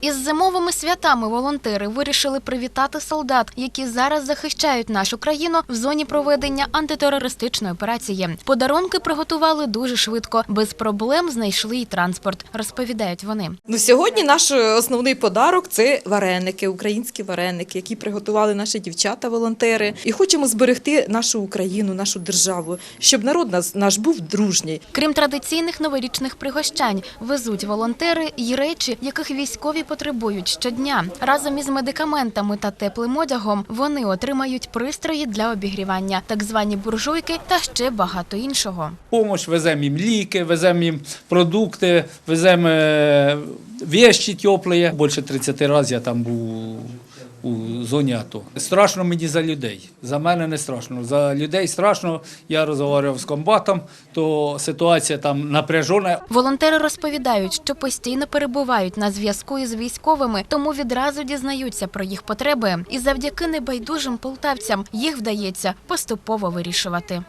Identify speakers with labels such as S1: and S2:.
S1: Із зимовими святами волонтери вирішили привітати солдат, які зараз захищають нашу країну в зоні проведення антитерористичної операції. Подарунки приготували дуже швидко, без проблем знайшли й транспорт, розповідають вони.
S2: Ну, сьогодні наш е, основний подарок це вареники, українські вареники, які приготували наші дівчата-волонтери. І хочемо зберегти нашу Україну, нашу державу, щоб народ нас, наш був дружній.
S1: Крім традиційних новорічних пригощань, везуть волонтери й речі, яких військові потребують щодня. Разом із медикаментами та теплим одягом вони отримають пристрої для обігрівання, так звані буржуйки та ще багато іншого.
S3: Помощ веземо їм ліки, веземо їм продукти, веземо е, вещі теплі. Більше 30 разів я там був у зоні АТО. Страшно мені за людей. За мене не страшно. За людей страшно. Я розмовляв з комбатом, то ситуація там напряжена.
S1: Волонтери розповідають, що постійно перебувають на зв'язку із військовими, тому відразу дізнаються про їх потреби. І завдяки небайдужим полтавцям їх вдається поступово вирішувати.